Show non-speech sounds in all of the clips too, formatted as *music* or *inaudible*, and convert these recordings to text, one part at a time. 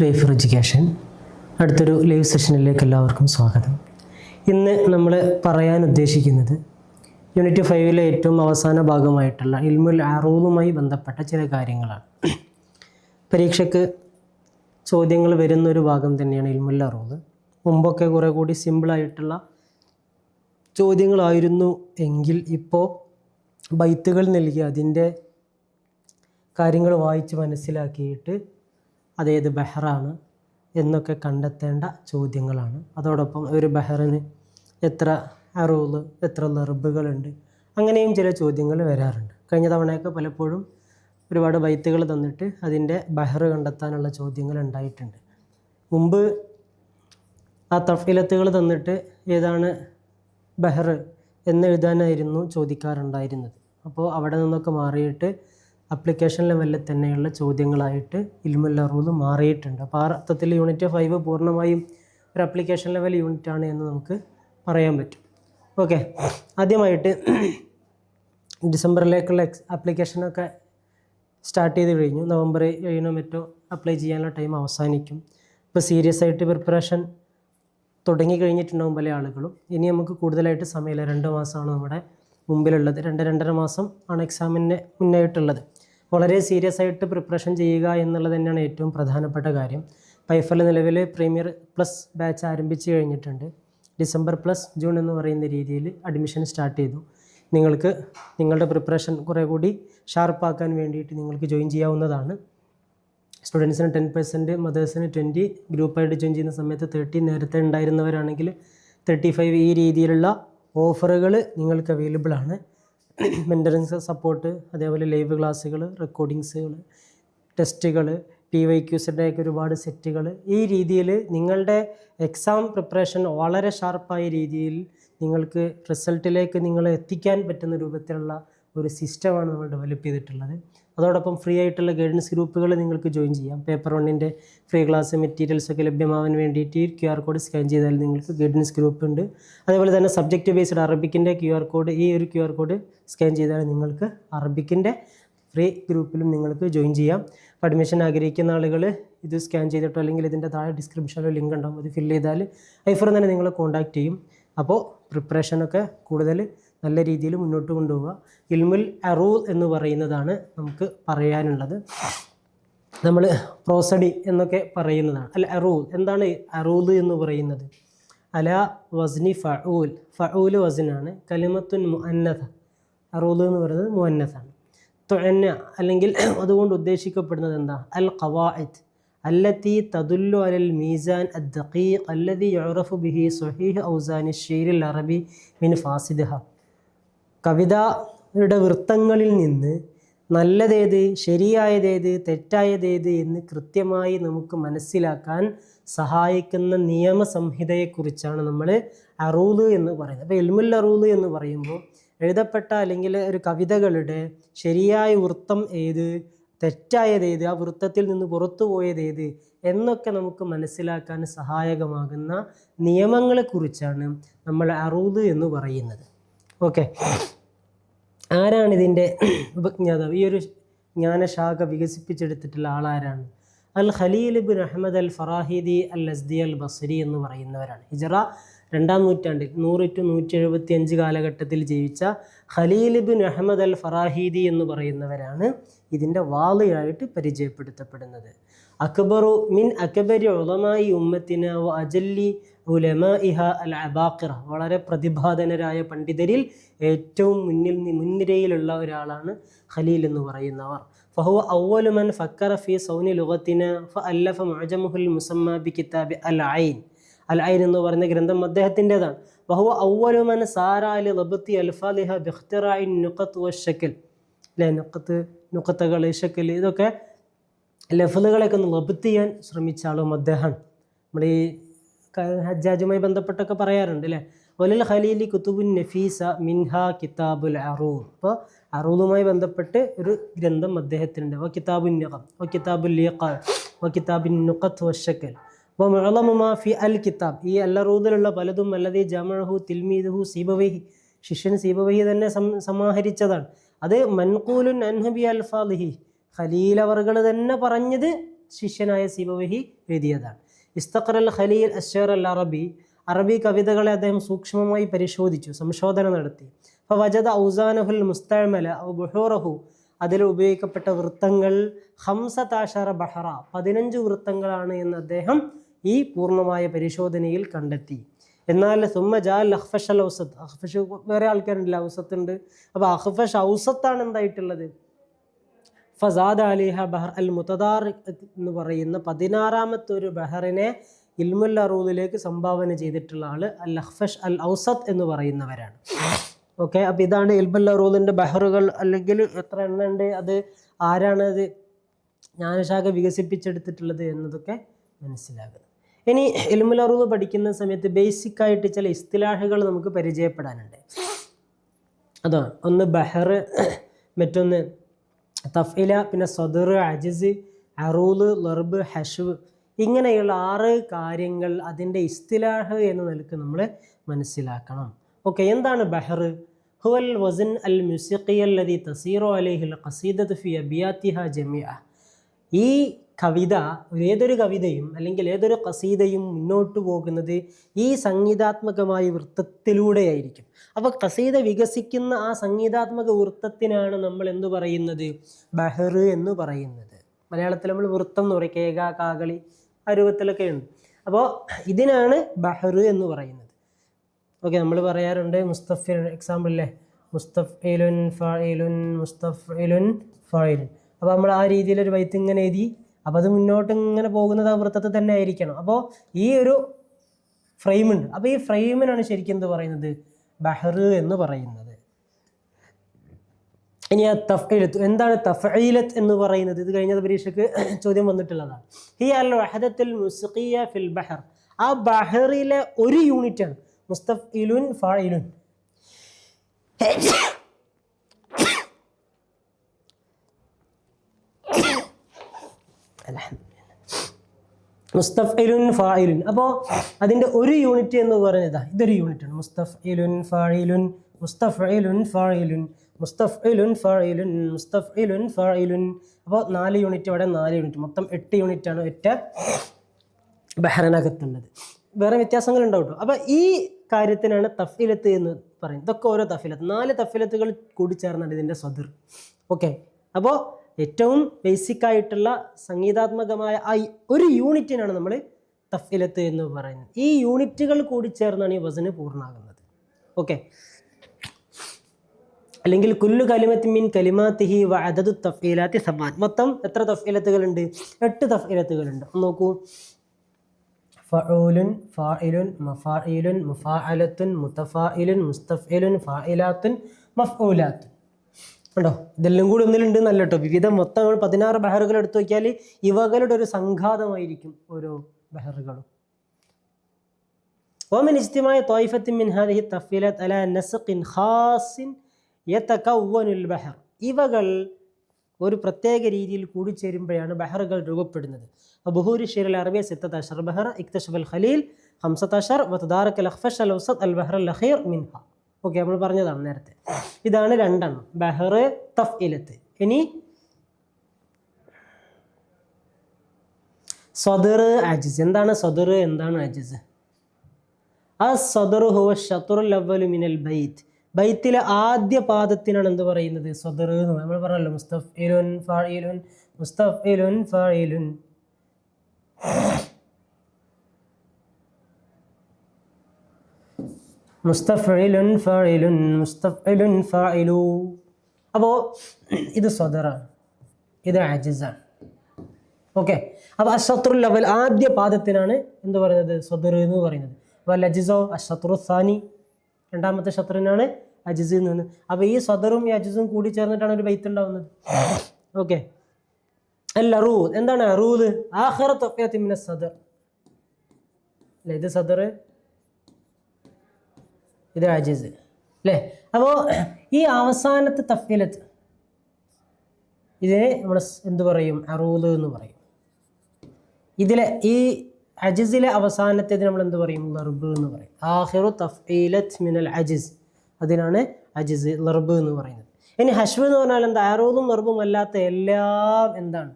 Life for education അടുത്തൊരു live സെഷനിലേക്ക് എല്ലാവർക്കും സ്വാഗതം. ഇന്ന് നമ്മൾ പറയാൻ ഉദ്ദേശിക്കുന്നത് യൂണിറ്റ് ഫൈവിലെ ഏറ്റവും അവസാന ഭാഗമായിട്ടുള്ള ഇൽമുൽ അറൂലുമായി ബന്ധപ്പെട്ട ചില കാര്യങ്ങളാണ്. പരീക്ഷയ്ക്ക് ചോദ്യങ്ങൾ വരുന്ന ഒരു ഭാഗം തന്നെയാണ് ഇൽമുൽ അറൂൽ മുമ്പൊക്കെ കുറേ കൂടി സിമ്പിളായിട്ടുള്ള ചോദ്യങ്ങളായിരുന്നു എങ്കിൽ ഇപ്പോൾ ബൈത്തുകൾ നൽകി അതിന്റെ കാര്യങ്ങൾ വായിച്ച് മനസ്സിലാക്കിയിട്ട് അതേത് ബെഹറാണ് എന്നൊക്കെ കണ്ടെത്തേണ്ട ചോദ്യങ്ങളാണ്. അതോടൊപ്പം ഒരു ബെഹറിന് എത്ര അറൂൾ എത്ര ലർബുകളുണ്ട് അങ്ങനെയും ചില ചോദ്യങ്ങൾ വരാറുണ്ട്. കഴിഞ്ഞ തവണയൊക്കെ പലപ്പോഴും ഒരുപാട് ബൈത്തുകൾ തന്നിട്ട് അതിന്റെ ബഹർ കണ്ടെത്താനുള്ള ചോദ്യങ്ങൾ ഉണ്ടായിട്ടുണ്ട്. മുമ്പ് ആ തഫീലത്തുകൾ തന്നിട്ട് ഏതാണ് ബഹർ എന്ന് എഴുതാനായിരുന്നു ചോദിക്കാറുണ്ടായിരുന്നത്. അപ്പോൾ അവിടെ നിന്നൊക്കെ മാറിയിട്ട് അപ്ലിക്കേഷൻ ലെവലിൽ തന്നെയുള്ള ചോദ്യങ്ങളായിട്ട് ഇൽമുൽ അറൂൽ മാറിയിട്ടുണ്ട്. അപ്പോൾ ആ അർത്ഥത്തിൽ യൂണിറ്റ് ഫൈവ് പൂർണമായും ഒരു അപ്ലിക്കേഷൻ ലെവൽ യൂണിറ്റ് ആണ് എന്ന് നമുക്ക് പറയാൻ പറ്റും. ഓക്കെ. ആദ്യമായിട്ട് ഡിസംബറിലേക്കുള്ള എക്സ് ആപ്ലിക്കേഷനൊക്കെ സ്റ്റാർട്ട് ചെയ്ത് കഴിഞ്ഞു. നവംബർ ഏഴിനോ മറ്റോ അപ്ലൈ ചെയ്യാനുള്ള ടൈം അവസാനിക്കും. ഇപ്പോൾ സീരിയസ് ആയിട്ട് പ്രിപ്പറേഷൻ തുടങ്ങി കഴിഞ്ഞിട്ടുണ്ടാവും പല ആളുകളും. ഇനി നമുക്ക് കൂടുതലായിട്ട് സമയമില്ല. രണ്ട് മാസമാണ് നമ്മുടെ മുമ്പിലുള്ളത്. രണ്ട് രണ്ടര മാസം ആണ് എക്സാമിന്റെ മുന്നായിട്ടുള്ളത്. വളരെ സീരിയസ് ആയിട്ട് പ്രിപ്പറേഷൻ ചെയ്യുക എന്നുള്ളത് തന്നെയാണ് ഏറ്റവും പ്രധാനപ്പെട്ട കാര്യം. പൈഫൽ നിലവിൽ പ്രീമിയർ പ്ലസ് ബാച്ച് ആരംഭിച്ച് കഴിഞ്ഞിട്ടുണ്ട്. ഡിസംബർ പ്ലസ് ജൂൺ എന്ന് പറയുന്ന രീതിയിൽ അഡ്മിഷൻ സ്റ്റാർട്ട് ചെയ്തു. നിങ്ങൾക്ക് നിങ്ങളുടെ പ്രിപ്പറേഷൻ കുറേ കൂടി ഷാർപ്പാക്കാൻ വേണ്ടിയിട്ട് നിങ്ങൾക്ക് ജോയിൻ ചെയ്യാവുന്നതാണ്. സ്റ്റുഡൻസിന് ടെൻ പെർസെന്റ് മദേഴ്സിന് ട്വന്റി ഗ്രൂപ്പായിട്ട് ജോയിൻ ചെയ്യുന്ന സമയത്ത് തേർട്ടി നേരത്തെ ഉണ്ടായിരുന്നവരാണെങ്കിൽ തേർട്ടി ഫൈവ് ഈ രീതിയിലുള്ള ഓഫറുകൾ നിങ്ങൾക്ക് അവൈലബിൾ ആണ്. മെന്ററൻസ് സപ്പോർട്ട് അതേപോലെ ലൈവ് ക്ലാസ്സുകൾ റെക്കോർഡിങ്സുകൾ ടെസ്റ്റുകൾ പി വൈ ക്യൂസിന്റെ ഒക്കെ ഒരുപാട് സെറ്റുകൾ. ഈ രീതിയിൽ നിങ്ങളുടെ എക്സാം പ്രിപ്പറേഷൻ വളരെ ഷാർപ്പായ രീതിയിൽ നിങ്ങൾക്ക് റിസൾട്ടിലേക്ക് നിങ്ങളെ എത്തിക്കാൻ പറ്റുന്ന രൂപത്തിലുള്ള ഒരു സിസ്റ്റമാണ് നമ്മൾ ഡെവലപ്പ് ചെയ്തിട്ടുള്ളത്. അതോടൊപ്പം ഫ്രീ ആയിട്ടുള്ള ഗൈഡൻസ് ഗ്രൂപ്പുകൾ നിങ്ങൾക്ക് ജോയിൻ ചെയ്യാം. പേപ്പർ വണ്ണിന്റെ ഫ്രീ ക്ലാസ് മെറ്റീരിയൽസ് ഒക്കെ ലഭ്യമാവാൻ വേണ്ടിയിട്ട് ക്യു ആർ കോഡ് സ്കാൻ ചെയ്താൽ നിങ്ങൾക്ക് ഗൈഡൻസ് ഗ്രൂപ്പ് ഉണ്ട്. അതേപോലെ തന്നെ സബ്ജക്റ്റ് ബേസ്ഡ് അറബിക്കിന്റെ ക്യു ആർ കോഡ് ഈ ഒരു ക്യു ആർ കോഡ് സ്കാൻ ചെയ്താൽ നിങ്ങൾക്ക് അറബിക്കിന്റെ ഫ്രീ ഗ്രൂപ്പിലും നിങ്ങൾക്ക് ജോയിൻ ചെയ്യാം. അഡ്മിഷൻ ആഗ്രഹിക്കുന്ന ആളുകൾ ഇത് സ്കാൻ ചെയ്തിട്ടോ അല്ലെങ്കിൽ ഇതിന്റെ താഴെ ഡിസ്ക്രിപ്ഷനിൽ ലിങ്ക് ഉണ്ടാവും. അത് ഫില്ല് ചെയ്താൽ ഐഫർ തന്നെ നിങ്ങളെ കോൺടാക്റ്റ് ചെയ്യും. അപ്പോൾ പ്രിപ്പറേഷനൊക്കെ കൂടുതൽ നല്ല രീതിയിൽ മുന്നോട്ട് കൊണ്ടുപോവുക. ഇൽമുൽ അറൂൽ എന്ന് പറയുന്നതാണ് നമുക്ക് പറയാനുള്ളത്. നമ്മൾ പ്രോസഡി എന്നൊക്കെ പറയുന്നതാണ്. അല്ല അറൂൽ എന്താണ് അറൂൽ എന്ന് പറയുന്നത്? അല വസ്നി ഫഊൽ. ഫഊൽ വസനാണ്. കലിമത്തുൻ മുഅന്നത അറൂൽ എന്ന് പറയുന്നത് മുഅന്നതാണ് തുഅന്ന അല്ലെങ്കിൽ *clears throat* അതുകൊണ്ട് ഉദ്ദേശിക്കപ്പെടുന്നത് എന്താ? അൽ ഖവാഇദ്. അല്ലത്തി തദുല്ലു അലൽ മീസാൻ അദ്ദീഖ് അല്ലതി യൗറഫു ബിഹി സൊഹീഹ് ഔസാൻ ഷീരിൽ അറബി മിൻ ഫാസിദ്ഹ. കവിതയുടെ വൃത്തങ്ങളിൽ നിന്ന് നല്ലതേത് ശരിയായതേത് തെറ്റായതേത് എന്ന് കൃത്യമായി നമുക്ക് മനസ്സിലാക്കാൻ സഹായിക്കുന്ന നിയമസംഹിതയെക്കുറിച്ചാണ് നമ്മൾ അറൂൽ എന്ന് പറയുന്നത്. അപ്പോൾ എൽമുൽ അറൂൽ എന്ന് പറയുമ്പോൾ എഴുതപ്പെട്ട അല്ലെങ്കിൽ ഒരു കവിതകളുടെ ശരിയായ വൃത്തം ഏത് തെറ്റായതേത് ആ വൃത്തത്തിൽ നിന്ന് പുറത്തു പോയതേത് എന്നൊക്കെ നമുക്ക് മനസ്സിലാക്കാൻ സഹായകമാകുന്ന നിയമങ്ങളെക്കുറിച്ചാണ് നമ്മൾ അറൂദ് എന്ന് പറയുന്നത്. ഓക്കെ. ആരാണ് ഇതിന്റെ ഉപജ്ഞാതാവ് ഈ ഒരു ജ്ഞാനശാഖ വികസിപ്പിച്ചെടുത്തിട്ടുള്ള ആളാരാണ്? Al Khalil bin Ahmad al Farahidi al Azdi al Basri എന്ന് പറയുന്നവരാണ്. ഹിജറ രണ്ടാം നൂറ്റാണ്ടിൽ നൂറ് ടു നൂറ്റി എഴുപത്തി അഞ്ച് കാലഘട്ടത്തിൽ ജീവിച്ച Khalil bin Ahmad al Farahidi എന്ന് പറയുന്നവരാണ് ഇതിന്റെ വാളിയായിട്ട് പരിചയപ്പെടുത്തപ്പെടുന്നത്. അക്ബറു മിൻ അക്ബരി ഉളമായി ഉമ്മത്തിന് വ അബാഖിറ വളരെ പ്രതിഭാധനരായ പണ്ഡിതരിൽ ഏറ്റവും മുന്നിൽ മുൻനിരയിലുള്ള ഒരാളാണ് ഖലീൽ എന്ന് പറയുന്നവർ. ഫഹുവ ഔവലുമൻ ഫക്കറ ഫി സൗനി ലുഗത്തിന് ഫ അല്ലഫ മുഅജമുഹുൽ മുസമ്മ ബി കിതാബി അൽ ഐൻ അൽ ഐൻ എന്ന് പറയുന്ന ഗ്രന്ഥം അദ്ദേഹത്തിന്റെതാണ്. വഹുവ ഔവലുമൻ സാര അലി ലബത്തി അൽഫാലിഹ ബിഖ്തിറാഇ നുഖത്ത് വശക്കൽ അല്ലേ നുഖത്ത് നുഖത്തകൾ ഷക്കൽ ഇതൊക്കെ ലഫലുകളൊക്കെ ഒന്ന് ലബത്ത് ചെയ്യാൻ ശ്രമിച്ച ആളും അദ്ദേഹമാണ് നമ്മൾ ഈ ഹജ്ജാജുമായി ബന്ധപ്പെട്ടൊക്കെ പറയാറുണ്ട് അല്ലേ ഒലൽ ഖലീലി കുത്തുബുൻ നഫീസ മിൻഹ കിതാബുൽ അറൂ അപ്പോൾ അറൂലുമായി ബന്ധപ്പെട്ട് ഒരു ഗ്രന്ഥം അദ്ദേഹത്തിനുണ്ട്. ഓ കിതാബുൻ നഖം ഓ കിതാബുൽ ലിയഖാൻ ഓ കിതാബിൻ നുഖത്ത് വശക്കൽ അപ്പോൾ ഫി അൽ കിതാബ്. ഈ അൽ അറൂദിലുള്ള പലതും അല്ലതീ ജമഹു തിൽമീദുഹു സീബവഹി ശിഷ്യൻ സീബവഹി തന്നെ സമാഹരിച്ചതാണ്. അത് മൻകൂലുൻ അൻഹബി അൽഫാദിഹി. ഖലീൽ അവർകൾ തന്നെ പറഞ്ഞത് ശിഷ്യനായ സീബവഹി എഴുതിയതാണ്. ഇസ്തഖർ അൽ ഖലീൽ അഷർ അൽ അറബി അറബി കവിതകളെ അദ്ദേഹം സൂക്ഷ്മമായി പരിശോധിച്ചു സംശോധന നടത്തി. അപ്പോൾ വജദ ഔസാനഹുൽ മുസ്തമല ബുഹൂറഹു. അതിൽ ഉപയോഗിക്കപ്പെട്ട വൃത്തങ്ങൾ ഹംസതാഷറ ബഹറ പതിനഞ്ച് വൃത്തങ്ങളാണ് എന്ന് അദ്ദേഹം ഈ പൂർണമായ പരിശോധനയിൽ കണ്ടെത്തി. എന്നാൽ സുമ്മ ജാൽ അഹ്ഫഷ് അൽ ഔസത്ത് അഹ്ഫഷ് വേറെ ആൾക്കാരുണ്ടല്ലോ ഔസത്ത് ഉണ്ട് അപ്പോൾ അഹ്ഫഷ് ഔസത്താണ് എന്തായിട്ടുള്ളത്? ഫസാദ് അലിഹ ബഹർ അൽ മുത്തദാർ എന്ന് പറയുന്ന പതിനാറാമത്തെ ഒരു ബഹറിനെ ഇൽമുൽ അറൂദിലേക്ക് സംഭാവന ചെയ്തിട്ടുള്ള ആൾ അൽ അഹ്ഫഷ് അൽ ഔസത്ത് എന്ന് പറയുന്നവരാണ്. ഓക്കെ അപ്പോൾ ഇതാണ് ഇൽമുൽ അറൂദിന്റെ ബഹറുകൾ. അല്ലെങ്കിൽ എത്ര എണ്ണ ഉണ്ട് അത് ആരാണത് ജ്ഞാനശാഖ വികസിപ്പിച്ചെടുത്തിട്ടുള്ളത് എന്നതൊക്കെ മനസ്സിലാകുന്നത് ഇനി ഇൽമുൽ അറൂദ് പഠിക്കുന്ന സമയത്ത് ബേസിക്കായിട്ട് ചില ഇസ്തിലാഹുകൾ നമുക്ക് പരിചയപ്പെടാനുണ്ട്. അതാണ്. ഒന്ന് ബഹർ മറ്റൊന്ന് തഫീല പിന്നെ സദർ അജിസ് അറൂൽ ലർബ് ഹഷു ഇങ്ങനെയുള്ള ആറ് കാര്യങ്ങൾ അതിന്റെ ഇസ്തിലാഹ് എന്ന നിലയ്ക്ക് നമ്മൾ മനസ്സിലാക്കണം. ഓക്കെ എന്താണ് ബഹർ ഹുവൽ വസൻ അൽ മ്യൂസിഖിയല്ലതി തസീറോ അലഹിൽ ഖസീദത്ത് ഫി അബിയാത്തിഹ ജമിയ ഈ കവിത ഏതൊരു കവിതയും അല്ലെങ്കിൽ ഏതൊരു കസീതയും മുന്നോട്ട് പോകുന്നത് ഈ സംഗീതാത്മകമായ വൃത്തത്തിലൂടെയായിരിക്കും. അപ്പോൾ കസീത വികസിക്കുന്ന ആ സംഗീതാത്മക വൃത്തത്തിനാണ് നമ്മൾ എന്തു പറയുന്നത്? ബഹർ എന്ന് പറയുന്നത്. മലയാളത്തിൽ നമ്മൾ വൃത്തം എന്ന് പറയും കേക കാകളി ആ രൂപത്തിലൊക്കെ ഉണ്ട്. അപ്പോൾ ഇതിനാണ് ബഹർ എന്ന് പറയുന്നത്. ഓക്കെ നമ്മൾ പറയാറുണ്ട് മുസ്തഫ എക്സാമ്പിളില്ലേ മുസ്തഫിലുൻ ഫായിലുൻ മുസ്തഫിലുൻ ഫായിലുൻ അപ്പോൾ നമ്മൾ ആ രീതിയിൽ ഒരു ഇങ്ങനെ എഴുതി അപ്പോൾ അത് മുന്നോട്ട് ഇങ്ങനെ പോകുന്നത് ആ വൃത്തത്തിൽ തന്നെ ആയിരിക്കണം. അപ്പോൾ ഈ ഒരു ഫ്രെയിമുണ്ട് അപ്പോൾ ഈ ഫ്രെയിമിനാണ് ശരിക്കും എന്ത് പറയുന്നത്? ബഹർ എന്ന് പറയുന്നത്. ഇനി ആ തഫ്ലത്ത് എന്താണ് തഫ്ലത്ത് എന്ന് പറയുന്നത്? ഇത് കഴിഞ്ഞ പരീക്ഷയ്ക്ക് ചോദ്യം വന്നിട്ടുള്ളതാണ്. ഹി അൽ വഹദത്തുൽ മുസ്ഖിയ ഫിൽ ബഹർ. ആ ബഹറിലെ ഒരു യൂണിറ്റാണ്. മുസ്തഫിലുൻ ഫായിലുൻ മുസ്തഫിലുൻ ഫായിലുൻ. അപ്പോൾ അതിന്റെ ഒരു യൂണിറ്റ് എന്ന് പറഞ്ഞതാ ഇതൊരു യൂണിറ്റാണ് മുസ്തഫിലുൻ ഫായിലുൻ മുസ്തഫിലുൻ ഫായിലുൻ മുസ്തഫിലുൻ ഫായിലുൻ മുസ്തഫിലുൻ ഫായിലുൻ. അപ്പോൾ നാല് യൂണിറ്റ് ഇവിടെ നാല് യൂണിറ്റ്. മൊത്തം എട്ട് യൂണിറ്റ് യൂണിറ്റാണ് ഒറ്റ ബഹ്റനകത്തുള്ളത്. വേറെ വ്യത്യാസങ്ങൾ ഉണ്ടാവും അപ്പോൾ ഈ കാര്യത്തിനാണ് തഫീലത്ത് എന്ന് പറയുന്നത്. ഇതൊക്കെ ഓരോ തഫീലത്ത് നാല് തഫീലത്തുകൾ കൂടി ചേർന്നാണ് ഇതിന്റെ സ്വതിർ ഓക്കെ? അപ്പോൾ ഏറ്റവും ബേസിക് ആയിട്ടുള്ള സംഗീതാത്മകമായ ആ ഒരു യൂണിറ്റിനാണ് നമ്മൾ തഫിലത്ത് എന്ന് പറയുന്നത്. ഈ യൂണിറ്റുകൾ കൂടി ചേർന്നാണ് ഈ വസന് പൂർണമാകുന്നത്. ഓക്കെ അല്ലെങ്കിൽ കുല്ലു കലിമത്തി മീൻ കലിമാത്തിഹി വ അദദു തഫീലാത്തി സമാൻ മൊത്തം എത്ര തഫീലത്തുകളുണ്ട് എട്ട് തഫീലത്തുകളുണ്ട് നോക്കൂ. ഫഊലുൻ ഫാഇലുൻ മഫാഇലുൻ മുഫാഅലത്തുൻ മുത്തഫായിലുൻ മുസ്തഫഇലുൻ ഫാഇലാത്തുൻ മഫ്ഊലാത്തുൻ. ഉണ്ടോ ഇതെല്ലാം കൂടി ഒന്നിലുണ്ട് നല്ല കേട്ടോ വിവിധ മൊത്തം നമ്മൾ പതിനാറ് ബഹറുകൾ എടുത്തു നോക്കിയാൽ ഇവകളുടെ ഒരു സംഘാതമായിരിക്കും ഓരോ ബഹറുകളും ومن اجتماع طائفة من هذه التفصيلات على نسق خاص يتكون البحر ഇവകൾ ഒരു പ്രത്യേക രീതിയിൽ കൂടിച്ചേരുമ്പോഴാണ് ബഹറുകൾ രൂപപ്പെടുന്നത് ബഹൂരി ഷെയർ അറബിയ സിത്തത്ത് അഷർ ബഹർ ഇക്തഷഫ് അൽ ഖലീൽ ഹംസത്ത് അഷർ വത്തദാറക് അൽ അഖ്ഫഷ് അൽ ഔസത്ത് അൽ ബഹർ അൽ അഖീർ മിൻഹ ഓക്കെ നമ്മൾ പറഞ്ഞതാണ് നേരത്തെ. ഇതാണ് രണ്ടെണ്ണം. ബഹർ തഫ് ഇലത്ത് ഇനി സദർ അജിസ്. എന്താണ് സദർ എന്താണ് അജിസ്? ആ സദർ ഹുവ ഷത്തുറുൽ അവലു മിനൽ ബൈത്ത്. ബൈത്തിലെ ആദ്യ പാദത്തിനാണ് എന്ത് പറയുന്നത്? എന്ന് നമ്മൾ പറഞ്ഞല്ലോ മുസ്തഫ് ഇലുൻ മുസ്തഫിലുൻ ഫായിലുൻ ഫാ ഫായിലുൻ മുസ്തഫിലുൻ ഫിലുൻ മുസ്തഫിലുൻ ഫിലു അപ്പോൾ ഇത് സ്വദറാണ് ഇത് ആജിസാണ് ഓക്കെ. അപ്പോൾ അഷത്രു ലവൽ ആദ്യ പാദത്തിനാണ് എന്ത് പറയുന്നത്? സ്വദർ എന്ന് പറയുന്നത്. അപ്പോൾ ലജിസോ അഷത്രു സാനി. രണ്ടാമത്തെ ശത്രുവിനാണ് അജിസ് എന്ന് പറയുന്നത്. അപ്പോൾ ഈ സ്വദറും ഈ അജിസും കൂടി ചേർന്നിട്ടാണ് ഒരു ബൈത്ത് ഉണ്ടാവുന്നത്. ഓക്കെ. അല്ല റൂദ് എന്താണ്? റൂദ്. ആഹ്റ തിമിന സദർ അല്ല ഇത് സദർ ഇത് അജിസ്. അല്ലേ? അപ്പോൾ ഈ അവസാനത്തെ തഫീലത്ത് ഇതിനെ നമ്മൾ എന്തു പറയും? അറൂദ് എന്ന് പറയും. ഇതിലെ ഈ അജിസിലെ അവസാനത്തേത് നമ്മൾ എന്ത് പറയും? ലർബ് എന്ന് പറയും. ആഹിറു തഫീലത്ത് മിനൽ അജിസ്. അതിനാണ് അജിസ് ലർബ് എന്ന് പറയുന്നത്. ഇനി ഹഷ്വ് എന്ന് പറഞ്ഞാൽ എന്താ? അറൂദും ലർബും അല്ലാത്ത എല്ലാം എന്താണ്?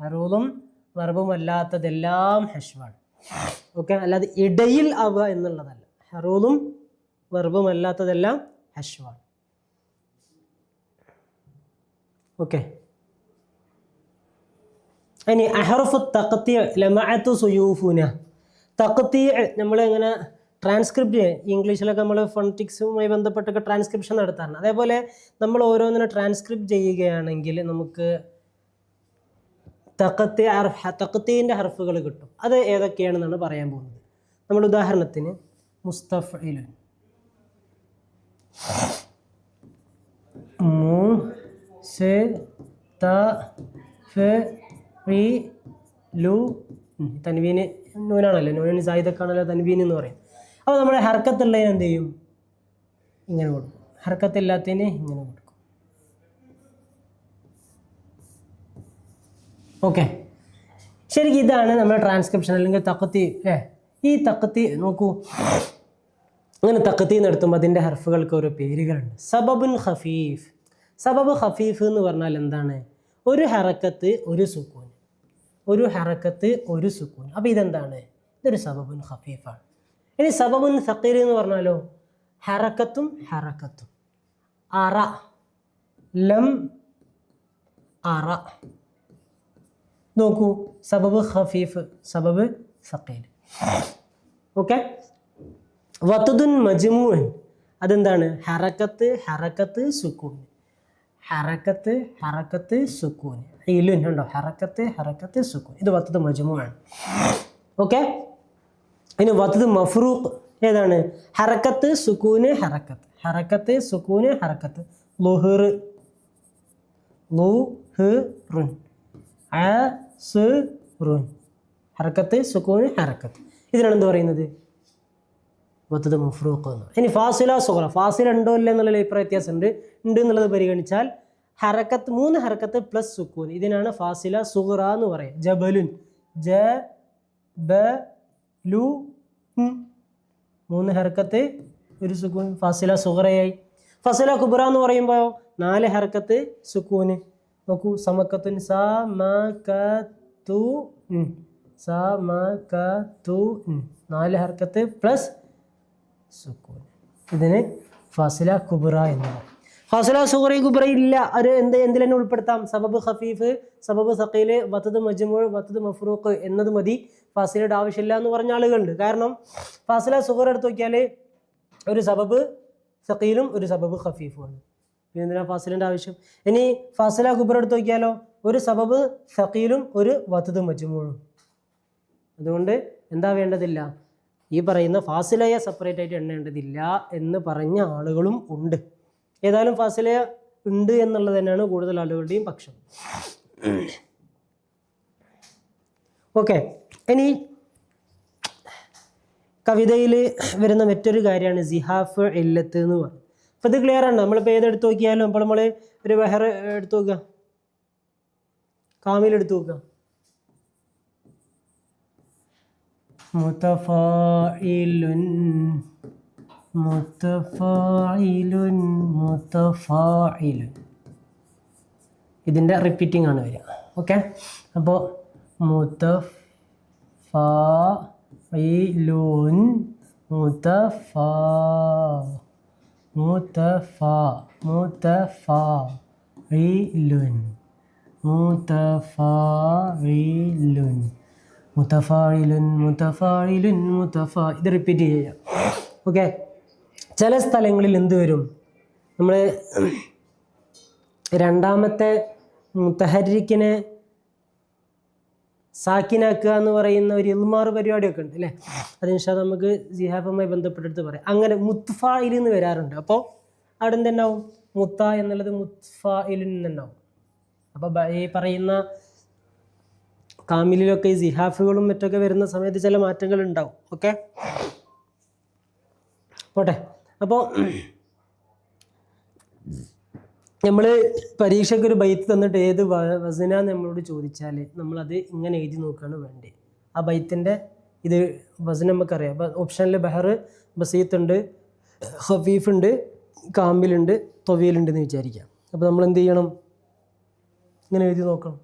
അറൂദും വെർബുമല്ലാത്തതെല്ലാം ഹഷ്വാണ്. ഓക്കെ? അല്ലാതെ ഇടയിൽ ആവുക എന്നുള്ളതല്ല. ഹറൂലും വെർബുമല്ലാത്തതെല്ലാം ഹഷ്വാണ് ഓക്കെ ഇനി അഹറഫ് തക്കത്തി ലമഅത്തു സുയൂഫുന. തക്കത്തി നമ്മൾ ഇങ്ങനെ ട്രാൻസ്ക്രിപ്റ്റ് ഇംഗ്ലീഷിലൊക്കെ നമ്മൾ ഫോണറ്റിക്സുമായി ബന്ധപ്പെട്ടൊക്കെ ട്രാൻസ്ക്രിപ്ഷൻ നടത്താറുണ്ട്. അതേപോലെ നമ്മൾ ഓരോന്നിനെ ട്രാൻസ്ക്രിപ്റ്റ് ചെയ്യുകയാണെങ്കിൽ നമുക്ക് തക്കത്തി തക്കത്തീന്റെ ഹർഫുകൾ കിട്ടും. അത് ഏതൊക്കെയാണെന്നാണ് പറയാൻ പോകുന്നത്? നമ്മൾ ഉദാഹരണത്തിന് മുസ്തഫിലുൻ. മു സെ ത ഫെ ലു തൻവീന് നൂനാണല്ലോ നൂനിന് സായുധക്കാണല്ലോ തൻവീൻ എന്ന് പറയും. അപ്പോൾ നമ്മുടെ ഹർക്കത്തുള്ളതിന് എന്ത് ചെയ്യും? ഇങ്ങനെ കൊടുക്കും. ഹർക്കത്തില്ലാത്തതിന് ഇങ്ങനെ കൊടുക്കും. ഓക്കെ. ശരിക്കും ഇതാണ് നമ്മുടെ ട്രാൻസ്ക്രിപ്ഷൻ അല്ലെങ്കിൽ തക്കത്തി ഏ ഈ തക്കത്തി നോക്കൂ. അങ്ങനെ തക്കത്തി നടത്തുമ്പോൾ അതിന്റെ ഹർഫുകൾക്ക് ഓരോ പേരുകളുണ്ട്. സബബുൻ ഖഫീഫ്. സബബ് ഖഫീഫ് എന്ന് പറഞ്ഞാൽ എന്താണ്? ഒരു ഹറക്കത്ത് ഒരു സുക്കൂൻ. ഒരു ഹറക്കത്ത് ഒരു സുക്കൂൻ. അപ്പോൾ ഇതെന്താണ്? ഇതൊരു സബബുൻ ഖഫീഫാണ്. ഇനി സബബുൻ സക്കീർ എന്ന് പറഞ്ഞാലോ? ഹറക്കത്തും ഹറക്കത്തും. അറ. ലം അറ. നോക്കൂ. സബബ് ഖഫീഫ് സബബ് സക്കീർ ഓക്കെ? വത്തുദുൻ മജ്മൂൻ. അതെന്താണ്? ഹറക്കത്ത് ഹറക്കത്ത് സുക്കൂൻ. ഹറക്കത്ത് ഹറക്കത്ത് സുക്കൂൻ. ഇലുൻ ഉണ്ടോ ഹറക്കത്ത് ഹറക്കത്ത് സുക്കൂൻ. ഇത് വത്തത് മജ്മൂആണ് ഓക്കെ? ഇനി വത്തത് മഫ്രൂഖ് ഏതാണ്? ഹറക്കത്ത് സുക്കൂന് ഹറക്കത്ത് ഹറക്കത്ത് സുക്കൂന് ഹറക്കത്ത് ലുഹർ ലുഹറുൻ. അസുറുൻ ഹറക്കത്ത് സുക്കൂന് ഹറക്കത്ത് ഇതിനാണ് എന്ത് പറയുന്നത്? വത്തത് മുഫ്രൂഖ് എന്ന്. ഇനി ഫാസില സുഹറ ഫാസില ഉണ്ടോ ഇല്ല എന്നുള്ള അഭിപ്രായ വ്യത്യാസം ഉണ്ട് എന്നുള്ളത് പരിഗണിച്ചാൽ ഹറക്കത്ത് മൂന്ന് ഹറക്കത്ത് പ്ലസ് സുക്കൂൻ. ഇതിനാണ് ഫാസില സുഹറ എന്ന് പറയുക ജബലുൻ. ജ ബ ലു മൂന്ന് ഹർക്കത്ത് ഒരു സുക്കൂൻ. ഫാസില സുഹറയായി ഫസല കുബ്ര എന്ന് പറയുമ്പോൾ നാല് ഹർക്കത്ത് സുക്കൂന് നോക്കൂ. സമക്കത്തുൻ സ മ ക തു സ മ ക തു നാല് ഹർക്കത്ത് പ്ലസ് സുക്കൂൻ. ഇതിന് ഫാസില കുബ്ര എന്നാണ്. ഫാസില സുഹറി കുബ്ര ഇല്ല. അത് എന്ത് എന്തിൽ തന്നെ ഉൾപ്പെടുത്താം? സബബ് ഖഫീഫ് സബബ് സക്കീൽ വത്തത് മജ്മൂൾ വത്തത് മഫ്റൂഖ് എന്നത് മതി. ഫാസിലയുടെ ആവശ്യമില്ല എന്ന് പറഞ്ഞ ആളുകളുണ്ട്. കാരണം ഫാസില സുഹർ എടുത്ത് നോക്കിയാൽ ഒരു സബബ് സഖീലും ഒരു സബബ് ഖഫീഫുമാണ് പിന്നെ എന്തിനാ ഫാസിലിന്റെ ആവശ്യം? ഇനി ഫാസില കുബ്ര എടുത്ത് നോക്കിയാലോ? ഒരു സബബ് സഖീലും ഒരു വത്തത് മജ്മൂളും. അതുകൊണ്ട് എന്താ വേണ്ടതില്ല? ഈ പറയുന്ന ഫാസിലയെ സെപ്പറേറ്റ് ആയിട്ട് എണ്ണേണ്ടതില്ല എന്ന് പറഞ്ഞ ആളുകളും ഉണ്ട്. ഏതായാലും ഫാസിലയ ഉണ്ട് എന്നുള്ളത് തന്നെയാണ് കൂടുതൽ ആളുകളുടെയും പക്ഷം. ഓക്കെ ഇനി കവിതയിൽ വരുന്ന മറ്റൊരു കാര്യമാണ് സിഹാഫ് ഇല്ലത്ത് എന്ന് പറയുന്നത്. അപ്പോൾ ഇത് ക്ലിയർ ആണ്. നമ്മളിപ്പോൾ ഏതെടുത്ത് നോക്കിയാലും അപ്പോൾ നമ്മൾ ഒരു ബഹർ എടുത്ത് നോക്കുക. കാമിൽ എടുത്ത് നോക്കുക. മുത്തഫായിലുൻ മുത്തഫായിലുൻ മുത്തഫായിലുൻ. ഇതിന്റെ റിപ്പീറ്റിംഗ് ആണ് വരിക. ഓക്കെ അപ്പോൾ മുത്തഫായിലുൻ മുത്തഫാ മുത്തഫാ മുത്തഫായിലുൻ മുത്തഫായിലുൻ. മുത്തഫായിലുൻ മുത്തഫായിലുൻ മുത്തഫാ ഇത് റിപ്പീറ്റ് ചെയ്യാം ഓക്കെ ചില സ്ഥലങ്ങളിൽ എന്ത് വരും? നമ്മൾ രണ്ടാമത്തെ മുത്തഹരിക്കിനെ സാക്കിനാക്കുക എന്ന് പറയുന്ന ഒരു ഇൽമാർ പരിപാടിയൊക്കെ ഉണ്ട് അല്ലേ? അതിനുശേഷം നമുക്ക് ജിഹാഫുമായി ബന്ധപ്പെട്ടെടുത്ത് പറയാം. അങ്ങനെ മുത്ഫായിൽ എന്ന് വരാറുണ്ട്. അപ്പോൾ അവിടെ എന്തുണ്ടാവും മുത്ത എന്നുള്ളത് മുത്ഫായിൽ നിന്നുണ്ടാവും അപ്പോൾ ഈ പറയുന്ന കാമിലിലൊക്കെ ഈ സിഹാഫുകളും മറ്റൊക്കെ വരുന്ന സമയത്ത് ചില മാറ്റങ്ങൾ ഉണ്ടാവും ഓക്കെ? പോട്ടെ. അപ്പോൾ നമ്മൾ പരീക്ഷയ്ക്ക് ഒരു ബൈത്ത് തന്നിട്ട് ഏത് വസന നമ്മളോട് ചോദിച്ചാൽ നമ്മളത് ഇങ്ങനെ എഴുതി നോക്കുകയാണ് വേണ്ടത് ആ ബൈത്തിന്റെ ഇത് വസന നമുക്കറിയാം. അപ്പോൾ ഓപ്ഷനിൽ ബഹർ ബസീത്ത് ഉണ്ട് ഹഫീഫ് ഉണ്ട് കാമ്പിലുണ്ട് തൊവീലുണ്ട് എന്ന് വിചാരിക്കാം. അപ്പോൾ നമ്മൾ എന്ത് ചെയ്യണം? ഇങ്ങനെ എഴുതി നോക്കണം.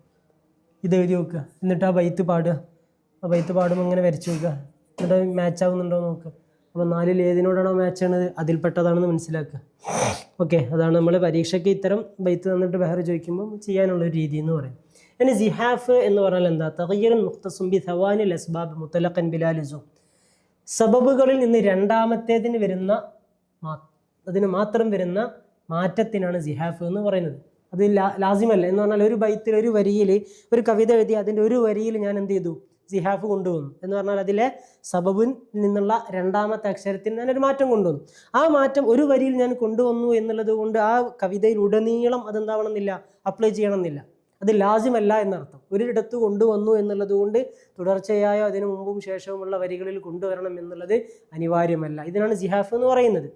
ഇത് എഴുതി നോക്കുക. എന്നിട്ട് ആ ബൈത്ത് പാടുക. ആ ബൈത്ത് പാടുമ്പോൾ ഇങ്ങനെ വരച്ചു നോക്കുക. എന്നിട്ട് മാച്ച് ആവുന്നുണ്ടോ നോക്കുക. അപ്പോൾ നാലിൽ ഏതിനോടാണോ മാച്ച് ആണത് അതിൽപ്പെട്ടതാണെന്ന് മനസ്സിലാക്കുക. ഓക്കെ അതാണ് നമ്മൾ പരീക്ഷയ്ക്ക് ഇത്തരം ബൈത്ത് തന്നിട്ട് വേറെ ചോദിക്കുമ്പോൾ ചെയ്യാനുള്ള രീതി എന്ന് പറയും. ഇനി ജിഹാഫ് എന്ന് പറഞ്ഞാൽ എന്താ? തകയ്യൻ മുഖ്തസുംബി ധവാനിൽ അസ്ബാബ് മുത്തലഖൻ ബിലാലിസു സബബുകളിൽ നിന്ന് രണ്ടാമത്തേതിന് വരുന്ന അതിന് മാത്രം വരുന്ന മാറ്റത്തിനാണ് ജിഹാഫ് എന്ന് പറയുന്നത്. അത് ലാസിമല്ല? എന്ന് പറഞ്ഞാൽ ഒരു ബൈത്തിൽ ഒരു വരിയിൽ ഒരു കവിത എഴുതി അതിന്റെ ഒരു വരിയിൽ ഞാൻ എന്ത് ചെയ്തു? സിഹാഫ് കൊണ്ടുവന്നു. എന്ന് പറഞ്ഞാൽ അതിലെ സബബിൽ നിന്നുള്ള രണ്ടാമത്തെ അക്ഷരത്തിൽ ഞാൻ ഒരു മാറ്റം കൊണ്ടുവന്നു. ആ മാറ്റം ഒരു വരിയിൽ ഞാൻ കൊണ്ടുവന്നു എന്നുള്ളത് കൊണ്ട് ആ കവിതയിൽ ഉടനീളം അതെന്താവണമെന്നില്ല അപ്ലൈ ചെയ്യണമെന്നില്ല. അത് ലാസിമല്ല എന്നർത്ഥം. ഒരിടത്ത് കൊണ്ടുവന്നു എന്നുള്ളത് കൊണ്ട് തുടർച്ചയായോ അതിനു മുമ്പും ശേഷവുമുള്ള വരികളിൽ കൊണ്ടുവരണം എന്നുള്ളത് അനിവാര്യമല്ല. ഇതിനാണ് ജിഹാഫ് എന്ന് പറയുന്നത്.